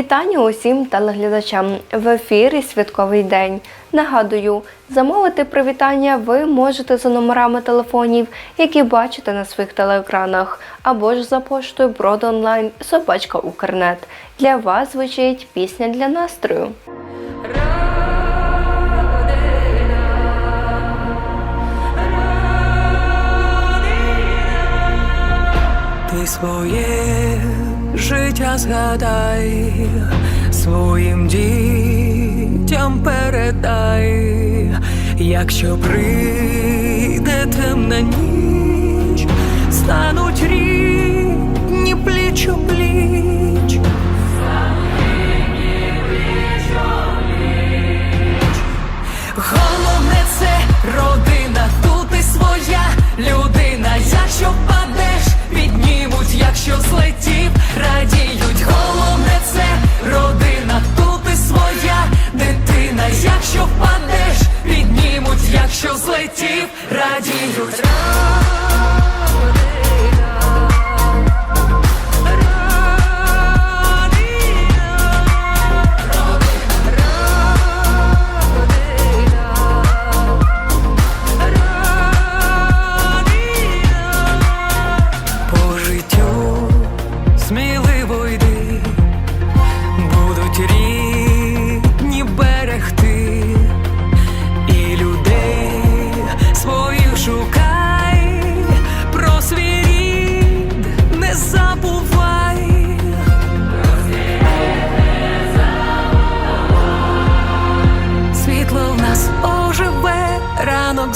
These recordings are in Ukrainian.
Вітання усім телеглядачам в ефірі Святковий день. Нагадую, замовити привітання ви можете за номерами телефонів, які бачите на своїх телеекранах, або ж за поштою Брод онлайн Собачка Укрнет. Для вас звучить пісня для настрою. Ти своє життя згадай, своїм дітям передай, якщо прийде темна ніч, стануть рідні пліч у пліч.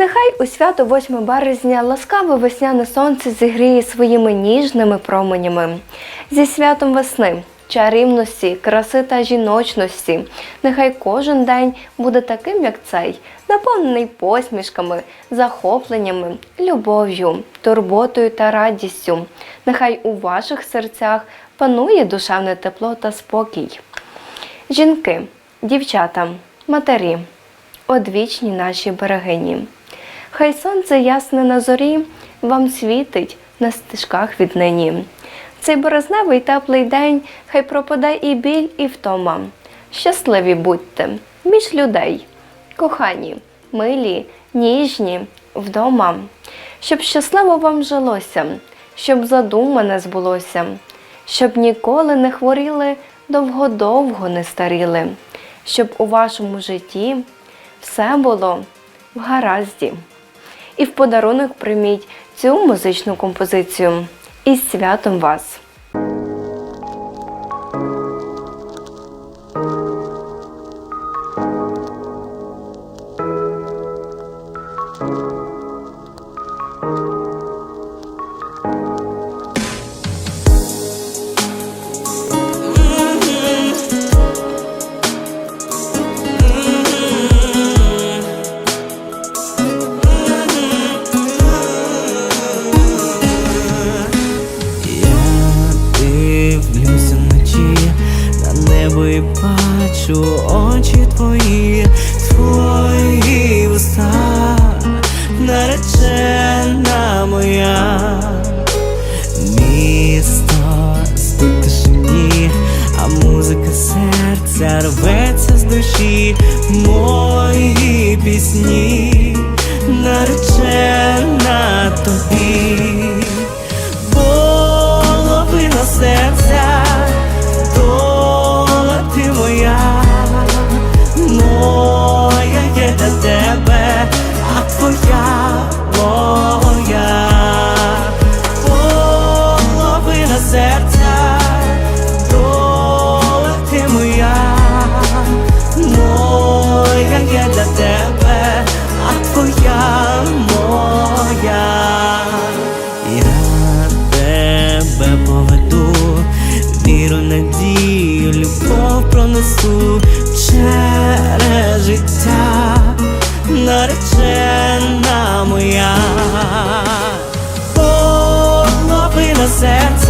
Нехай у свято 8 березня ласкаве весняне сонце зігріє своїми ніжними променями. Зі святом весни, чарівності, краси та жіночності. Нехай кожен день буде таким, як цей, наповнений посмішками, захопленнями, любов'ю, турботою та радістю. Нехай у ваших серцях панує душевне тепло та спокій. Жінки, дівчата, матері, одвічні наші берегині. Хай сонце ясне на зорі вам світить на стежках віднині. Цей березневий теплий день хай пропаде і біль, і втома. Щасливі будьте між людей, кохані, милі, ніжні, вдома, щоб щасливо вам жилося, щоб задумане збулося, щоб ніколи не хворіли, довго-довго не старіли, щоб у вашому житті все було в гаразді. І в подарунок прийміть цю музичну композицію. Із святом вас! На бачу очі твої, твої уста, наречена моя, місто тишині, а музика серця рветься з душі, мої пісні, наречена я тебе поведу, віру, надію, любов пронесу через життя, наречена моя, половина серце.